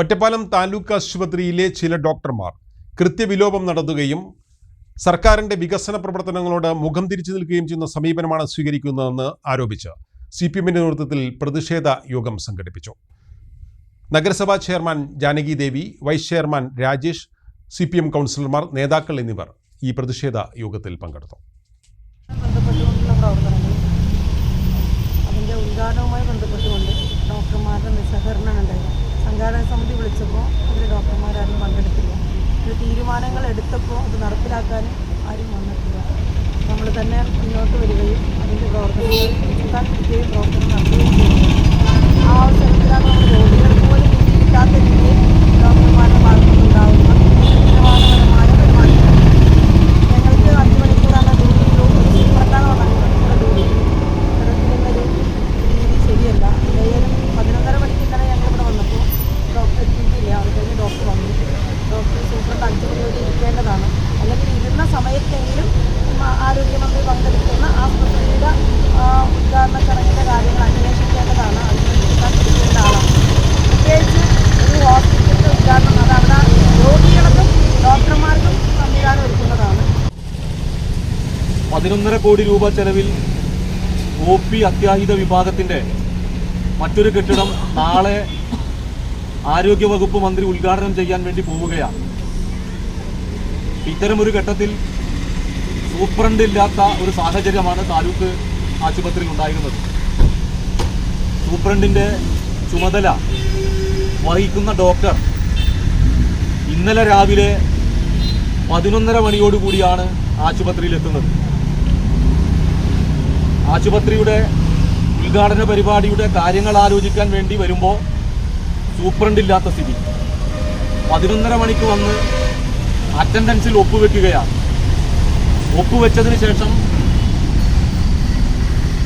ഒറ്റപ്പാലം താലൂക്ക് ആശുപത്രിയിലെ ചില ഡോക്ടർമാർ കൃത്യവിലോപം നടത്തുകയും സർക്കാരിന്റെ വികസന പ്രവർത്തനങ്ങളോട് മുഖം തിരിച്ചു നിൽക്കുകയും ചെയ്യുന്ന സമീപനമാണ് സ്വീകരിക്കുന്നതെന്ന് ആരോപിച്ച് സി പി എമ്മിന്റെ നേതൃത്വത്തിൽ പ്രതിഷേധ യോഗം സംഘടിപ്പിച്ചു. നഗരസഭാ chairman Janaki Devi vice chairman Rajesh C P M കൗൺസിലർമാർ നേതാക്കൾ എന്നിവർ ഈ പ്രതിഷേധ യോഗത്തിൽ പങ്കെടുത്തു. ഉദ്ഘാടനവുമായി ബന്ധപ്പെട്ടുകൊണ്ട് ഡോക്ടർമാരുടെ നിസ്സഹകരണം ഉണ്ടായിരുന്നു. സംഘാടക സമിതി വിളിച്ചപ്പോൾ അതിൽ ഡോക്ടർമാരാരും പങ്കെടുത്തില്ല. ഇത് തീരുമാനങ്ങൾ എടുത്തപ്പോൾ അത് നടപ്പിലാക്കാനും ആരും വന്നിട്ടില്ല. നമ്മൾ തന്നെ മുന്നോട്ട് വരികയും അതിന്റെ പ്രവർത്തനങ്ങൾ ചുക്കാൻ പിടിക്കുകയും പ്രവർത്തനം നടത്തുകയും ചെയ്യുന്നു ആ അവസരത്തിലാണ് നമ്മൾ രോഗികൾക്ക് പോലും ഇല്ലാത്ത രീതിയിൽ ഡോക്ടർമാരുടെ ഭാഗത്തുനിന്നുണ്ടാകുന്ന നിലവാരപരമായ പെരുമാറ്റം ഞങ്ങൾക്ക് അഞ്ച് മണിക്കൂറാണ് ഡ്യൂട്ടിയുള്ളൂ ഒരു സൂപ്രണ്ടാണ് അഞ്ച് മണിക്കൂർ ഡ്യൂട്ടി ഇത്തരത്തിലുള്ളൊരു രീതി ശരിയല്ല ഏതായാലും പതിനൊന്നര മണിക്ക് ഇന്നലെ ഞങ്ങൾ ഇവിടെ വന്നപ്പോൾ ഡോക്ടർ എത്തിയിട്ടില്ല അത് കഴിഞ്ഞ് ഡോക്ടർ വന്നു ഡോക്ടർ സൂപ്രണ്ട് അഞ്ച് മണി വരെ ഇരിക്കേണ്ടതാണ് അല്ലെങ്കിൽ ഇരുന്ന സമയത്തെങ്കിലും ആ- ആരോഗ്യമന്ത്രി പങ്കെടുക്കുന്ന ആസ്പത്രിയുടെ ആ, ഉദ്ഘാടന ചടങ്ങിന്റെ കാര്യങ്ങൾ അന്വേഷിക്കേണ്ടതാണ് അതിനുവേണ്ടി ചുക്കാൻ പിടിക്കേണ്ട ആളാണ് പ്രത്യേകിച്ച് ഒരു ഹോസ്പിറ്റലിന്റെ ഉദ്ഘാടനം അത് അവിടെ രോഗികൾക്കും ഡോക്ടർമാർക്കും സംവിധാനം ഒരുക്കുന്നതാണ് പതിനൊന്നര കോടി രൂപ ചെലവിൽ ഒ പി അത്യാഹിത വിഭാഗത്തിന്റെ മറ്റൊരു കെട്ടിടം നാളെ ആരോഗ്യവകുപ്പ് മന്ത്രി ഉദ്ഘാടനം ചെയ്യാൻ വേണ്ടി പോവുകയാണ്. ഇത്തരമൊരു ഘട്ടത്തിൽ സൂപ്രണ്ട് ഇല്ലാത്ത ഒരു സാഹചര്യമാണ് താലൂക്ക് ആശുപത്രിയിൽ ഉണ്ടായിരുന്നത്. സൂപ്രണ്ടിന്റെ ചുമതല വഹിക്കുന്ന ഡോക്ടർ ഇന്നലെ രാവിലെ പതിനൊന്നര മണിയോടുകൂടിയാണ് ആശുപത്രിയിൽ എത്തുന്നത് ആശുപത്രിയുടെ ഉദ്ഘാടന പരിപാടിയുടെ കാര്യങ്ങൾ ആലോചിക്കാൻ വേണ്ടി വരുമ്പോൾ സൂപ്രണ്ടില്ലാത്ത സ്ഥിതി. പതിനൊന്നര മണിക്ക് വന്ന് അറ്റൻഡൻസിൽ ഒപ്പുവെക്കുകയാണ്. ഒപ്പുവെച്ചതിന് ശേഷം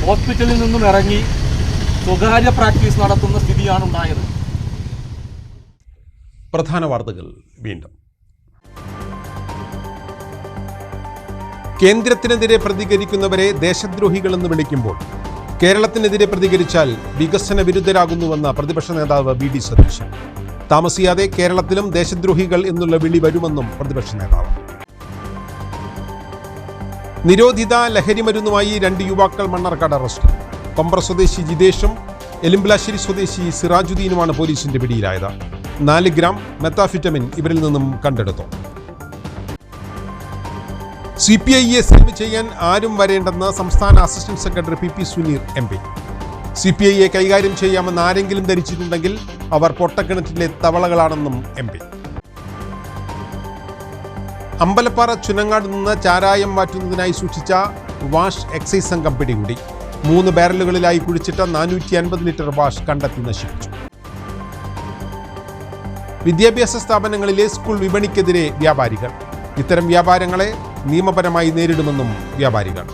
ഹോസ്പിറ്റലിൽ നിന്നും ഇറങ്ങി സ്വകാര്യ പ്രാക്ടീസ് നടത്തുന്ന സ്ഥിതിയാണ് ഉണ്ടായത് പ്രധാന വാർത്തകൾ വീണ്ടും. കേന്ദ്രത്തിനെതിരെ പ്രതികരിക്കുന്നവരെ ദേശദ്രോഹികളെന്ന് വിളിക്കുമ്പോൾ കേരളത്തിനെതിരെ പ്രതികരിച്ചാൽ വികസന വിരുദ്ധരാകുന്നുവെന്ന പ്രതിപക്ഷ നേതാവ് വി ഡി സതീശൻ. താമസിയാതെ കേരളത്തിലും ദേശദ്രോഹികൾ എന്നുള്ള വിളി വരുമെന്നും പ്രതിപക്ഷ നേതാവ്. നിരോധിത ലഹരി മരുന്നുമായി രണ്ട് യുവാക്കൾ മണ്ണാർക്കാട് അറസ്റ്റ്. കൊമ്പ്ര സ്വദേശി ജിതേഷും എലിംബ്ലാശ്ശേരി സ്വദേശി സിറാജുദ്ദീനുമാണ് പോലീസിന്റെ പിടിയിലായത്. നാല് ഗ്രാം മെത്താഫിറ്റമിൻ ഇവരിൽ നിന്നും കണ്ടെടുത്തു. സി പി ഐയെ സേവ് ചെയ്യാൻ ആരും വരേണ്ടെന്ന് സംസ്ഥാന assistant secretary P P Suneer M P. C P ഐയെ കൈകാര്യം ചെയ്യാമെന്ന് ആരെങ്കിലും ധരിച്ചിട്ടുണ്ടെങ്കിൽ അവർ പൊട്ടക്കിണറ്റിലെ തവളകളാണെന്നും എം പി. അമ്പലപ്പാറ ചുനങ്ങാട് നിന്ന് ചാരായം മാറ്റുന്നതിനായി സൂക്ഷിച്ച വാഷ് എക്സൈസ് സംഘം പിടികൂടി. മൂന്ന് ബാരലുകളിലായി കുഴിച്ചിട്ട നാനൂറ്റി അൻപത് ലിറ്റർ വാഷ് കണ്ടെത്തി നശിപ്പിച്ചു. വിദ്യാഭ്യാസ സ്ഥാപനങ്ങളിലെ സ്കൂൾ വിപണിക്കെതിരെ വ്യാപാരികൾ. ഇത്തരം വ്യാപാരങ്ങളെ നിയമപരമായി നേരിടുമെന്നും വ്യാപാരികൾ